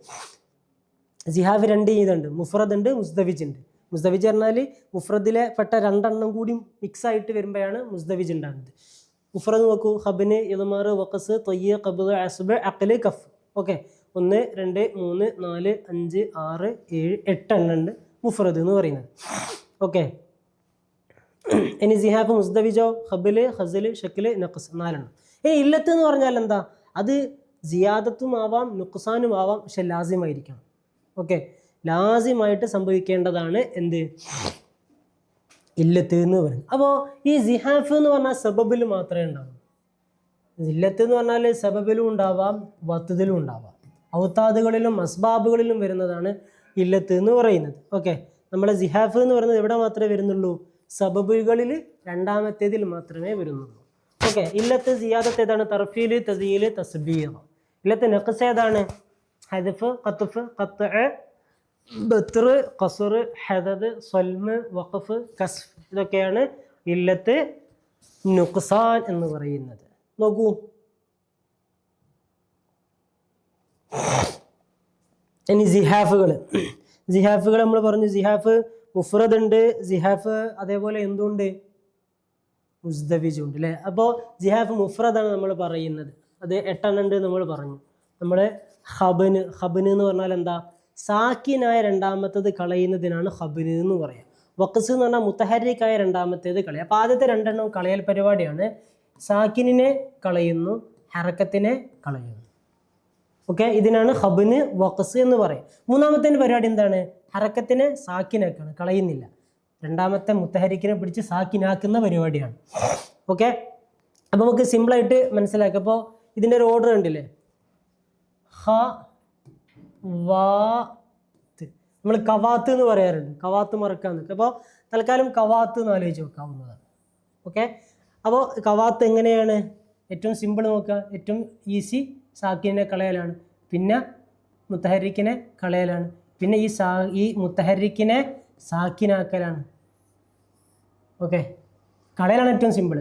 ജിഹാഫ് രണ്ട് ഇതുണ്ട് മുഫറദ് ഉണ്ട് മുസ്തഫിജ് ഉണ്ട്. മുസ്തവിജ് പറഞ്ഞാൽ മുഫ്രദിലെ പെട്ട രണ്ടെണ്ണം കൂടി മിക്സ് ആയിട്ട് വരുമ്പോഴാണ് മുസ്തവിജ് ഉണ്ടാകുന്നത്. മുഫ്രദ് നോക്കൂ ഹബിന് ഇളമാറ് വക്കസ് തൊയ്യ കബ് അസുബ് അക്കൽ കഫ്. ഓക്കെ. ഒന്ന് രണ്ട് മൂന്ന് നാല് അഞ്ച് ആറ് ഏഴ് എട്ട് എണ്ണം ഉണ്ട് മുഫ്രദ് എന്ന് പറയുന്നത്. ഓക്കെ. ഇനി സിഹാഫ് മുസ്തവിജോ ഹബിൽ ഹസൽ ഷക്കിൽ നഖസ് നാലെണ്ണം. ഇനി ഇല്ലത്ത് എന്ന് പറഞ്ഞാൽ എന്താ? അത് സിയാദത്തും ആവാം നുക്സാനും ആവാം പക്ഷെ ലാസിമായിരിക്കണം. ഓക്കെ. ലാസിമായിട്ട് സംഭവിക്കേണ്ടതാണ് എന്ത്? ഇല്ലത്ത് എന്ന് പറയുന്നത്. അപ്പോൾ ഈ സിഹാഫ് എന്ന് പറഞ്ഞാൽ സബബിൽ മാത്രമേ ഉണ്ടാവും ഇല്ലത്ത് എന്ന് പറഞ്ഞാൽ സബബിലും ഉണ്ടാവാം വത്തുതിലും ഉണ്ടാവാം. ഔത്താദുകളിലും അസ്ബാബുകളിലും വരുന്നതാണ് ഇല്ലത്ത് എന്ന് പറയുന്നത്. ഓക്കെ. നമ്മളെ സിഹാഫ് എന്ന് പറയുന്നത് എവിടെ മാത്രമേ വരുന്നുള്ളൂ? സബബുകളിൽ രണ്ടാമത്തേതിൽ മാത്രമേ വരുന്നുള്ളൂ. ഓക്കെ. ഇല്ലത്ത് സിയാദത്ത് ഏതാണ്? തർഫീൽ തസീൽ തസ്ബീർ. ഇല്ലത്ത് നഖസ് ഏതാണ്? ഹദഫ് ഖത്തുഫ് ഖത്ത് ബത്ർ ഖസുർ ഹദദ് സ്വൽമ് വഖഫ് കസ്ഫ് ഇതൊക്കെയാണ് ഇല്ലത്ത് നുക്സാൻ എന്ന് പറയുന്നത്. നോക്കൂ. ഇനി ജിഹാഫുകൾ ജിഹാഫുകൾ നമ്മൾ പറഞ്ഞു ജിഹാഫ് മുഫ്രദ് ഉണ്ട് ജിഹാഫ് അതേപോലെ എന്തുണ്ട്? മുസ്തഫിജുണ്ട് അല്ലേ? അപ്പോൾ ജിഹാഫ് മുഫ്രദാണ് നമ്മൾ പറയുന്നത്. അത് എട്ടെണ്ണം ഉണ്ട് നമ്മൾ പറഞ്ഞു. നമ്മൾ ഹബന് ഹബന് എന്ന് പറഞ്ഞാൽ എന്താ? സാക്കിനായ രണ്ടാമത്തത് കളയുന്നതിനാണ് ഹബിന് എന്ന് പറയാം. വക്കസ് എന്ന് പറഞ്ഞാൽ മുത്തഹരിക്കായ രണ്ടാമത്തേത് കളയുക അപ്പോൾ ആദ്യത്തെ രണ്ടെണ്ണം കളയൽ പരിപാടിയാണ്. സാക്കിനെ കളയുന്നു ഹറക്കത്തിനെ കളയുന്നു. ഓക്കെ? ഇതിനാണ് ഹബിന് വക്കസ് എന്ന് പറയും. മൂന്നാമത്തെ പരിപാടി എന്താണ്? ഹറക്കത്തിനെ സാക്കിനാക്കാണ് കളയുന്നില്ല. രണ്ടാമത്തെ മുത്തഹരിക്കിനെ പിടിച്ച് സാക്കിനാക്കുന്ന പരിപാടിയാണ്. ഓക്കെ? അപ്പോൾ നമുക്ക് സിമ്പിളായിട്ട് മനസ്സിലാക്കാം. അപ്പോൾ ഇതിന്റെ ഒരു ഓർഡർ ഉണ്ടല്ലേ? ഹ വാത്ത് നമ്മൾ കവാത്ത് എന്ന് പറയാറുണ്ട്. കവാത്ത് മറക്കാൻ നിൽക്കുക അപ്പോൾ തൽക്കാലം കവാത്ത് എന്ന് ആലോചിച്ച് വെക്കാവുന്നതാണ്. ഓക്കെ? അപ്പോൾ കവാത്ത് എങ്ങനെയാണ്? ഏറ്റവും സിമ്പിൾ നോക്കുക. ഏറ്റവും ഈസി സാക്കിനെ കളയലാണ്. പിന്നെ മുത്തഹരിക്കിനെ കളയലാണ്. പിന്നെ ഈ സാ ഈ മുത്തഹരിക്കിനെ സാക്കിനാക്കലാണ്. ഓക്കെ? കളയലാണ് ഏറ്റവും സിമ്പിൾ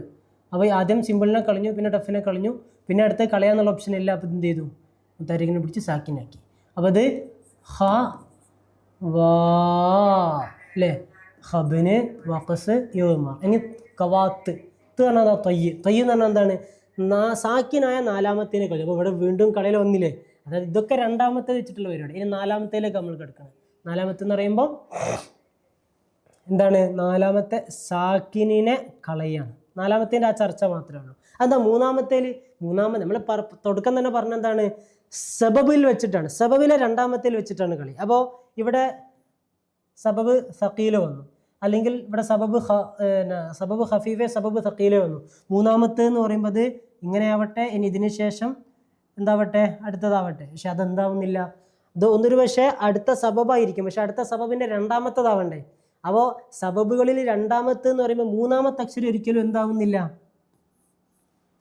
അപ്പോൾ ആദ്യം സിമ്പിളിനെ കളഞ്ഞു പിന്നെ ടഫിനെ കളഞ്ഞു പിന്നെ അടുത്ത് കളയാന്നുള്ള ഓപ്ഷൻ ഇല്ല അപ്പോൾ എന്ത് ചെയ്തു? മുത്തഹരിക്കിനെ പിടിച്ച് സാക്കിനാക്കി. അപ്പോൾ അത് ഹ വാ അല്ലേ ഹബിന് വഖസ് യോമ. ഇനി കവാത്ത് ഇത് പറഞ്ഞാൽ അതാ തയ്യ്? തയ്യ് എന്ന് പറഞ്ഞാൽ എന്താണ്? നാ സാക്കിനായ നാലാമത്തേനെ കളി. അപ്പോൾ ഇവിടെ വീണ്ടും കളയിൽ വന്നില്ലേ? അതായത് ഇതൊക്കെ രണ്ടാമത്തെ വെച്ചിട്ടുള്ള പരിപാടി. ഇനി നാലാമത്തേലേക്ക് നമ്മൾ കിടക്കണം. നാലാമത്തെ എന്ന് പറയുമ്പോൾ എന്താണ്? നാലാമത്തെ സാക്കിനിനെ കളയാണ്. നാലാമത്തേന്റെ ആ ചർച്ച മാത്രമേ ഉള്ളൂ. അതാ മൂന്നാമത്തേൽ മൂന്നാമത് നമ്മൾ തുടക്കം തന്നെ പറഞ്ഞ എന്താണ് സബബിൽ വെച്ചിട്ടാണ്. സബബിലെ രണ്ടാമത്തേൽ വെച്ചിട്ടാണ് കളി. അപ്പോൾ ഇവിടെ സബബ് സക്കീല വന്നു. അല്ലെങ്കിൽ ഇവിടെ സബബ് സബബ് ഹഫീഫെ സബബ് സക്കീല വന്നു. മൂന്നാമത്തെ എന്ന് പറയുമ്പോൾ ഇങ്ങനെയാവട്ടെ ഇനി ഇതിന് ശേഷം എന്താവട്ടെ? അടുത്തതാവട്ടെ. പക്ഷെ അതെന്താവുന്നില്ല. ഇത് ഒന്നൊരു പക്ഷേ അടുത്ത സബബായിരിക്കും. പക്ഷെ അടുത്ത സബബിന്റെ രണ്ടാമത്തതാവണ്ടേ. അപ്പോൾ സബബുകളിൽ രണ്ടാമത്തെ എന്ന് പറയുമ്പോൾ മൂന്നാമത്തെ അക്ഷരം ഒരിക്കലും എന്താവുന്നില്ല.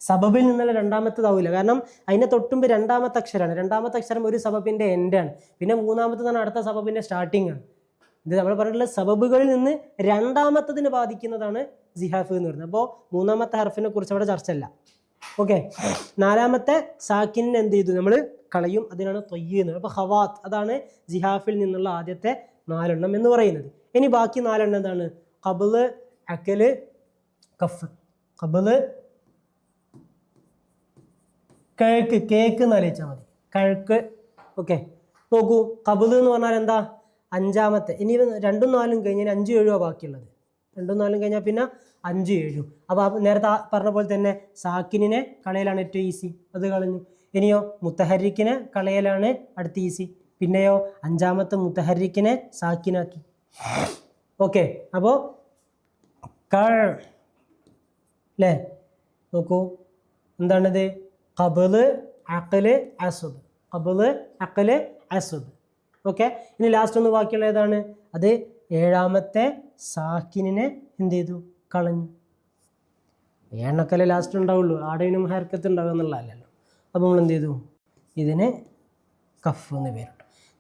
സബബിൽ നിന്നുള്ള രണ്ടാമത്തതാവില്ല കാരണം അതിനെ തൊട്ടുമ്പ് രണ്ടാമത്തെ അക്ഷരമാണ് രണ്ടാമത്തെ അക്ഷരം ഒരു സബബിന്റെ എൻഡാണ് പിന്നെ മൂന്നാമത്തതാണ് അടുത്ത സബബിന്റെ സ്റ്റാർട്ടിംഗ് ആണ്. ഇത് നമ്മൾ പറഞ്ഞിട്ടുള്ള സബബുകളിൽ നിന്ന് രണ്ടാമത്തതിന് ബാധിക്കുന്നതാണ് ജിഹാഫ് എന്ന് പറയുന്നത്. അപ്പോൾ മൂന്നാമത്തെ ഹർഫിനെ കുറിച്ച് അവിടെ ചർച്ചയല്ല. ഓക്കെ നാലാമത്തെ സാക്കിനെ എന്ത് ചെയ്തു? നമ്മൾ കളയും. അതിനാണ് തൊയ്യ് എന്ന് അപ്പോൾ ഹവാത്ത് അതാണ് ജിഹാഫിൽ നിന്നുള്ള ആദ്യത്തെ നാലെണ്ണം എന്ന് പറയുന്നത്. ഇനി ബാക്കി നാലെണ്ണം എന്താണ്? കബിൾ അക്കൽ കഫ്. കബിൾ കിഴക്ക് കേക്ക് എന്ന് ആലോചിച്ചാൽ മതി. കിഴക്ക് ഓക്കെ നോക്കൂ കബുദ് എന്ന് പറഞ്ഞാൽ എന്താ? അഞ്ചാമത്തെ. ഇനി രണ്ടും നാലും കഴിഞ്ഞാൽ അഞ്ചും ഏഴുമോ ബാക്കിയുള്ളത്. രണ്ടും നാലും കഴിഞ്ഞാൽ പിന്നെ അഞ്ച് ഏഴും. അപ്പോൾ നേരത്തെ പറഞ്ഞ പോലെ തന്നെ സാക്കിനെ കളയലാണ് ഏറ്റവും ഈസി അത് കളഞ്ഞു. ഇനിയോ മുത്തഹരിക്കിനെ കളയലാണ് അടുത്ത ഈസി പിന്നെയോ അഞ്ചാമത്തെ മുത്തഹരിക്കിനെ സാക്കിനാക്കി. ഓക്കെ അപ്പോൾ കൾ അല്ലേ നോക്കൂ. എന്താണിത്? കബിൾ അക്കൽ അസുബ് കബിൾ അക്കൽ അസുബ് ഓക്കെ ഇനി ലാസ്റ്റ് ഒന്ന് ബാക്കിയുള്ള ഏതാണ്? അത് ഏഴാമത്തെ സാക്കിനെ എന്ത് ചെയ്തു? കളഞ്ഞു. ഏണ്ണക്കല്ലേ ലാസ്റ്റ് ഉണ്ടാവുള്ളൂ. ആടെയും ഹർക്കത്ത് ഉണ്ടാവുക എന്നുള്ളതല്ലല്ലോ. അപ്പോൾ നമ്മൾ എന്ത് ചെയ്തു? ഇതിന് കഫ് എന്ന്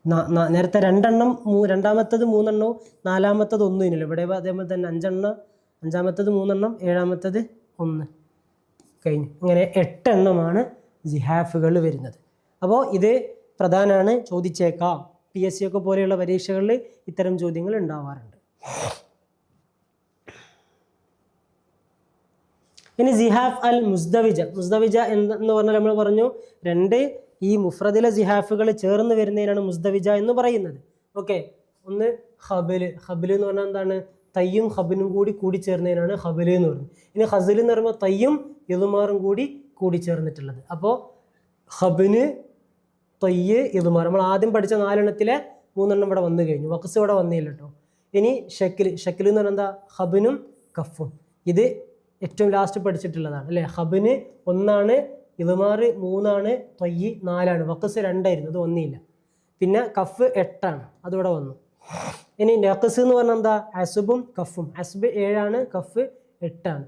നാ- നേരത്തെ രണ്ടെണ്ണം മൂ രണ്ടാമത്തത് മൂന്നെണ്ണവും നാലാമത്തത് ഒന്നും ഇല്ലല്ലോ ഇവിടെ അതേപോലെ തന്നെ അഞ്ചെണ്ണം അഞ്ചാമത്തത് മൂന്നെണ്ണം ഏഴാമത്തത് ഒന്ന്. കഴിഞ്ഞു. ഇങ്ങനെ എട്ടെണ്ണമാണ് ജിഹാഫുകൾ വരുന്നത്. അപ്പോൾ ഇത് പ്രധാനമാണ് ചോദിച്ചേക്കാം. പി എസ് സി ഒക്കെ പോലെയുള്ള പരീക്ഷകളിൽ ഇത്തരം ചോദ്യങ്ങൾ ഉണ്ടാവാറുണ്ട്. ഇനി ജിഹാഫ് അൽ മുസ്ദവിജ മുസ്ദവിജ എന്ന് പറഞ്ഞാൽ നമ്മൾ പറഞ്ഞു രണ്ട് ഈ മുഫ്രദിലെ ജിഹാഫുകൾ ചേർന്ന് വരുന്നതിനാണ് മുസ്ദവിജ എന്ന് പറയുന്നത്. ഓക്കെ. ഒന്ന് ഹബിൽ. ഹബിൽ എന്ന് പറഞ്ഞാൽ എന്താണ്? തയ്യും ഹബിനും കൂടി കൂടി ചേർന്നതിനാണ് ഹബിൽ എന്ന് പറയുന്നത്. ഇനി ഹസിൽ എന്ന് പറയുമ്പോൾ തയ്യും ഇതുമാറും കൂടി കൂടിച്ചേർന്നിട്ടുള്ളത്. അപ്പോൾ ഹബിന് തൊയ്യ് ഇതുമാർ നമ്മൾ ആദ്യം പഠിച്ച നാലെണ്ണത്തിലെ മൂന്നെണ്ണം ഇവിടെ വന്നു കഴിഞ്ഞു. വക്സ് ഇവിടെ വന്നില്ല കേട്ടോ ഇനി ഷക്കിൽ. ഷക്കിൽ എന്ന് പറഞ്ഞാൽ എന്താ? ഹബിനും കഫും. ഇത് ഏറ്റവും ലാസ്റ്റ് പഠിച്ചിട്ടുള്ളതാണ്. അല്ലേ? ഹബിന് ഒന്നാണ് ഇതുമാറ് മൂന്നാണ് തൊയ്യ് നാലാണ്. വക്കസ് രണ്ടായിരുന്നു. അത് ഒന്നില്ല പിന്നെ കഫ് എട്ടാണ്. അതിവിടെ വന്നു. ഇനി നഖസ് എന്ന് പറഞ്ഞാൽ എന്താ? അസുബും കഫും. അസുബ് ഏഴാണ് കഫ് എട്ടാണ്.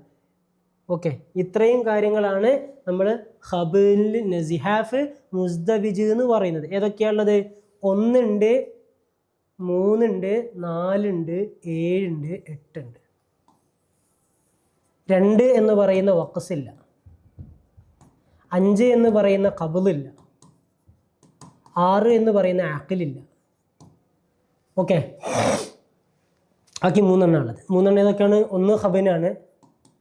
ഓക്കെ. ഇത്രയും കാര്യങ്ങളാണ് നമ്മൾ ഹബിൽ നസിഹാഫ് മുസ്ദബിജ് എന്ന് പറയുന്നത്. ഏതൊക്കെയാണുള്ളത്? ഒന്നുണ്ട് മൂന്നുണ്ട് നാലുണ്ട് ഏഴുണ്ട് എട്ടുണ്ട്. രണ്ട് എന്ന് പറയുന്ന വക്കസില്ല അഞ്ച് എന്ന് പറയുന്ന കബിലില്ല ആറ് എന്ന് പറയുന്ന ആക്കിലില്ല ഓക്കെ. ബാക്കി മൂന്നെണ്ണം ഉള്ളത് മൂന്നെണ്ണം ഏതൊക്കെയാണ്? ഒന്ന് ഹബിനാണ്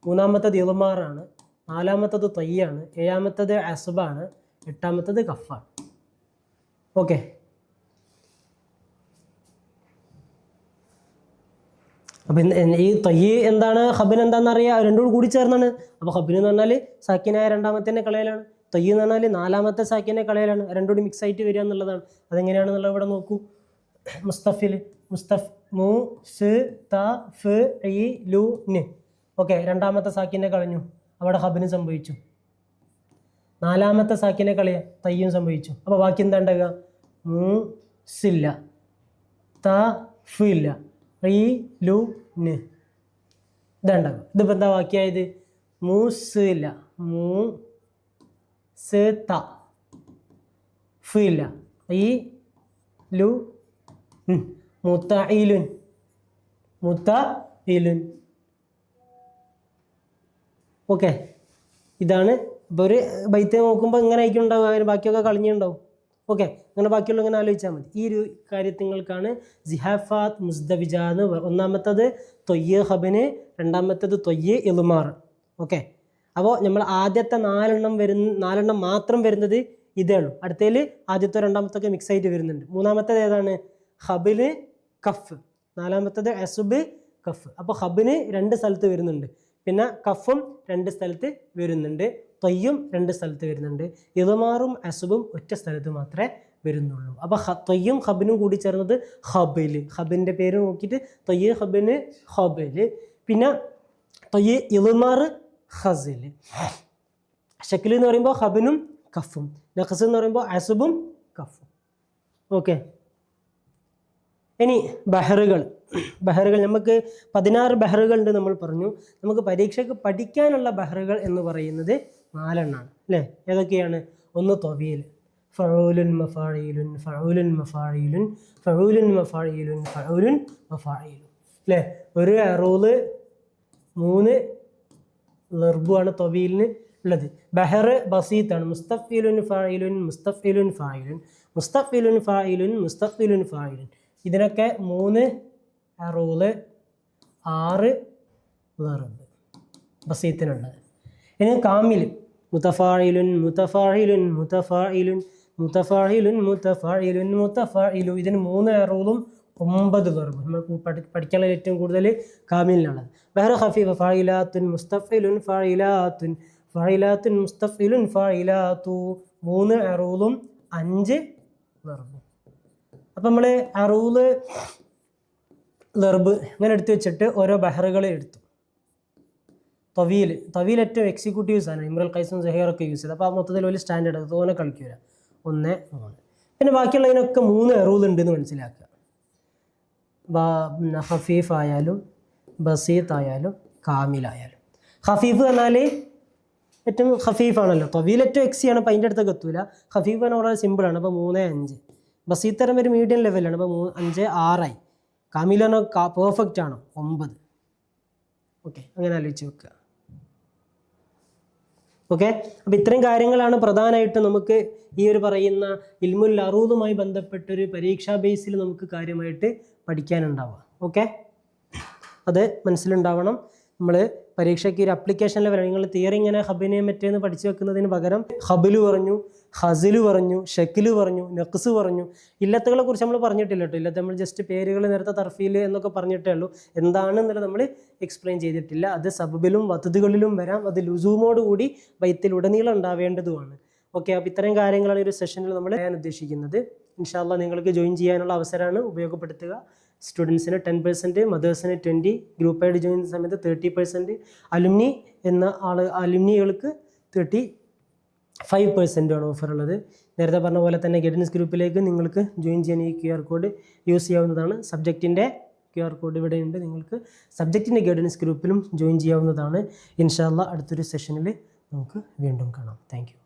മൂന്നാമത്തത് ഇളുമാറാണ് നാലാമത്തത് തൊയ്യാണ് ഏഴാമത്തത് അസുബാണ് എട്ടാമത്തത് കഫാണ് ഓക്കെ. അപ്പം ഈ തൊയ്യ് എന്താണ് ഹബിൻ എന്താണെന്ന് അറിയാം രണ്ടും കൂടി ചേർന്നാണ്. അപ്പോൾ ഹബിൻ എന്ന് പറഞ്ഞാൽ സാക്കിനായ രണ്ടാമത്തെ കളയിലാണ് തൊയ്യ് എന്ന് പറഞ്ഞാൽ നാലാമത്തെ സാക്കിനെ കളയിലാണ് രണ്ടും കൂടി മിക്സ് ആയിട്ട് വരിക എന്നുള്ളതാണ്. അതെങ്ങനെയാണെന്നുള്ളത് ഇവിടെ നോക്കൂ. മുസ്തഫിൽ മുസ്തഫ് മു സ് ത ഫ് ഇ ലു ന്. ഓക്കെ രണ്ടാമത്തെ സാക്കിനെ കളഞ്ഞു. അവിടെ ഹബിന് സംഭവിച്ചു. നാലാമത്തെ സാക്കിനെ കളിയ തയ്യും സംഭവിച്ചു. അപ്പോൾ ബാക്കി എന്താ ഉണ്ടാകുക മൂ സില്ല ത ഫില്ല ഇല്ല റീ ലു ന് ഇതുണ്ടാകും ഇതിപ്പോൾ എന്താ ബാക്കിയായത്? മൂസ് ഇല്ല മൂ സ് ത. ഫ് ഇല്ല ലു മുത്തയിലുൻ മുത്തയിലുൻ ഓക്കെ. ഇതാണ്. ഇപ്പോൾ ഒരു ബൈത്ത് നോക്കുമ്പോൾ ഇങ്ങനെ ആയിരിക്കും ഉണ്ടാവുക ബാക്കിയൊക്കെ കളിഞ്ഞുണ്ടാവും. ഓക്കെ. അങ്ങനെ ബാക്കിയുള്ള ഇങ്ങനെ ആലോചിച്ചാൽ മതി. ഈ ഒരു കാര്യത്തിങ്ങൾക്കാണ് ജിഹാഫാത്ത് മുസ്ദവിജ എന്ന് ഒന്നാമത്തത് തൊയ്യ് ഹബിന് രണ്ടാമത്തത് തൊയ്യ് ഇലുമാർ ഓക്കെ. അപ്പോൾ നമ്മൾ ആദ്യത്തെ നാലെണ്ണം വരുന്ന നാലെണ്ണം മാത്രം വരുന്നത് ഇതേ ഉള്ളൂ. അടുത്തതിൽ ആദ്യത്തെ രണ്ടാമത്തൊക്കെ മിക്സ് ആയിട്ട് വരുന്നുണ്ട്. മൂന്നാമത്തത് ഏതാണ്? ഹബിന് കഫ്. നാലാമത്തത് അസുബ് കഫ്. അപ്പോൾ ഹബിന് രണ്ട് സ്ഥലത്ത് വരുന്നുണ്ട്. പിന്നെ കഫും രണ്ട് സ്ഥലത്ത് വരുന്നുണ്ട് തൊയ്യും രണ്ട് സ്ഥലത്ത് വരുന്നുണ്ട്. ഇതുമാറും അസുബും ഒറ്റ സ്ഥലത്ത് മാത്രമേ വരുന്നുള്ളൂ. അപ്പോൾ തൊയ്യും ഹബിനും കൂടി ചേർന്നത് ഹബിൽ ഹബിന്റെ പേര് നോക്കിയിട്ട് തൊയ്യ് ഹബിന് ഹബിൽ പിന്നെ തൊയ്യ് ഇളുമാർ ഹസിൽ ഷക്കിൽ എന്ന് പറയുമ്പോൾ ഹബിനും കഫും. നഖസ് എന്ന് പറയുമ്പോൾ അസുബും കഫും. ഓക്കെ. ഇനി ബഹറുകൾ. ബഹറുകൾ. നമുക്ക് പതിനാറ് ബഹറുകൾ ഉണ്ട് നമ്മൾ പറഞ്ഞു. നമുക്ക് പരീക്ഷയ്ക്ക് പഠിക്കാനുള്ള ബഹറുകൾ എന്ന് പറയുന്നത് നാലെണ്ണാണ്. അല്ലേ? ഏതൊക്കെയാണ്? ഒന്ന് തൊവിയൽ ഫഴൂലുൻ മഫാഴിയിലുൻ ഫഴൂലുൻ മഫാഴിയിലുൻ ഫഴൂലുൻ മഫാഴിയിലുൻ ഫഴൂലുൻ മഫാഴിയിലുൻ അല്ലേ? ഒരു അറൂൽ മൂന്ന് ലർബുവാണ് തൊവിയിലിന് ഉള്ളത്. ബഹർ ബസീത്താണ്. മുസ്തഫിലുൻ ഫായിലുൻ മുസ്തഫിലുൻ ഫായിലുൻ മുസ്തഫിലുൻ ഫായിലുൻ മുസ്തഫിലുൻ ഫായിലുൻ. ഇതിനൊക്കെ മൂന്ന് അറൂൽ ആറ് വേറുണ്ട്. ബസീത്തിനുള്ളത് ഇനി കാമിൽ മുത്തഫായിലുൻ മുത്തഫായിലുൻ മുത്തഫായിലുൻ മുത്തഫായിലുൻ മുത്തഫായിലുൻ മുത്തഫായിലു. ഇതിന് മൂന്ന് അറൂലും ഒമ്പത് ദർബ് നമ്മൾ പഠിക്കാനുള്ള ഏറ്റവും കൂടുതൽ കാമിലിനാണ് ബഹ്റ ഖഫീഫ ഫായിലാത്തുൻ മുസ്തഫിലുൻ ഫായിലാത്തുൻ ഫായിലാത്തുൻ മുസ്തഫിലുൻ ഫായിലാത്തു. മൂന്ന് അറൂലും അഞ്ച് ദർബും അപ്പം നമ്മൾ അറൂൽ ദർബ് ഇങ്ങനെ എടുത്തു വെച്ചിട്ട് ഓരോ ബഹറുകൾ എടുത്തു. തവീൽ തവീൽ ഏറ്റവും എക്സിക്യൂട്ടീവ്സ് ആണ് ഇമ്രൽ ഖൈസും സെഹീറൊക്കെ യൂസ് ചെയ്ത് അപ്പോൾ ആ മൊത്തത്തിൽ വലിയ സ്റ്റാൻഡേർഡ് തോനെ കളിക്കൂല ഒന്ന് മൂന്ന്. പിന്നെ ബാക്കിയുള്ളതിനൊക്കെ മൂന്ന് എറുതുണ്ട് എന്ന് മനസ്സിലാക്കുക. ഹഫീഫ് ആയാലും ബസീത്ത് ആയാലും കാമിലായാലും. ഹഫീഫ് എന്നാൽ ഏറ്റവും ഹഫീഫാണല്ലോ. തവീൽ ഏറ്റവും എക്സി ആണ് അപ്പോൾ അതിന്റെ അടുത്തൊക്കെ എത്തൂല. ഹഫീഫ് എന്ന് പറഞ്ഞാൽ സിമ്പിളാണ് അപ്പോൾ മൂന്ന് അഞ്ച്. ബസീത്ത് തരം ഒരു മീഡിയം ലെവലാണ് അപ്പോൾ മൂ അഞ്ച് ആറായി. പറഞ്ഞാൽ പെർഫെക്റ്റ് ആണ്. ഒമ്പത്. ഓക്കെ അങ്ങനെ ആലോചിച്ച് വെക്കുക ഓക്കെ അപ്പം ഇത്രയും കാര്യങ്ങളാണ് പ്രധാനമായിട്ടും നമുക്ക് ഈ ഒരു പറയുന്ന ഇൽമുൽ അറൂദുമായി ബന്ധപ്പെട്ടൊരു പരീക്ഷാ ബേസിൽ നമുക്ക് കാര്യമായിട്ട് പഠിക്കാനുണ്ടാവുക. ഓക്കെ അത് മനസ്സിലുണ്ടാവണം. നമ്മൾ പരീക്ഷയ്ക്ക് ഒരു അപ്ലിക്കേഷൻ ലെവൽ നിങ്ങൾ തിയറി ഇങ്ങനെ ഹബിനെ മറ്റേന്ന് പഠിച്ചു വെക്കുന്നതിന് പകരം ഹബിൽ പറഞ്ഞു ഹസിൽ പറഞ്ഞു ഷെക്കിൽ പറഞ്ഞു നെക്സ് പറഞ്ഞു. ഇല്ലത്തുകളെ കുറിച്ച് നമ്മൾ പറഞ്ഞിട്ടില്ല കേട്ടോ. ഇല്ലത്ത് നമ്മൾ ജസ്റ്റ് പേരുകൾ നേരത്തെ തർഫീൽ എന്നൊക്കെ പറഞ്ഞിട്ടേ ഉള്ളൂ. എന്താണെന്നുള്ളത് നമ്മൾ എക്സ്പ്ലെയിൻ ചെയ്തിട്ടില്ല. അത് സബബിലും വത്തുതുകളിലും വരാം. അത് ലുസൂമോടുകൂടി ബൈത്തിൽ ഉടനീളം ഉണ്ടാവേണ്ടതുമാണ്. ഓക്കെ അപ്പോൾ ഇത്തരം കാര്യങ്ങളാണ് ഒരു സെഷനിൽ നമ്മൾ ഞാൻ ഉദ്ദേശിക്കുന്നത്. ഇൻഷാല്ല നിങ്ങൾക്ക് ജോയിൻ ചെയ്യാനുള്ള അവസരമാണ് ഉപയോഗപ്പെടുത്തുക. സ്റ്റുഡൻസിന് ടെൻ പെർസെന്റ് മദേഴ്സിന് ട്വന്റി ഗ്രൂപ്പായിട്ട് ജോയിൻ ചെയ്യുന്ന സമയത്ത് തേർട്ടി പെർസെന്റ് അലുമിനി എന്ന ആൾ അലുമിനികൾക്ക് തേർട്ടി ഫൈവ് പെർസെന്റാണ് ഓഫർ ഉള്ളത്. നേരത്തെ പറഞ്ഞ പോലെ തന്നെ ഗൈഡൻസ് ഗ്രൂപ്പിലേക്ക് നിങ്ങൾക്ക് ജോയിൻ ചെയ്യാൻ ഈ ക്യു ആർ കോഡ് യൂസ് ചെയ്യാവുന്നതാണ്. സബ്ജക്റ്റിന്റെ ക്യു ആർ കോഡ് ഇവിടെ ഉണ്ട്. നിങ്ങൾക്ക് സബ്ജക്റ്റിന്റെ ഗൈഡൻസ് ഗ്രൂപ്പിലും ജോയിൻ ചെയ്യാവുന്നതാണ്. ഇൻഷാല്ല അടുത്തൊരു സെഷനിൽ നമുക്ക് വീണ്ടും കാണാം. താങ്ക്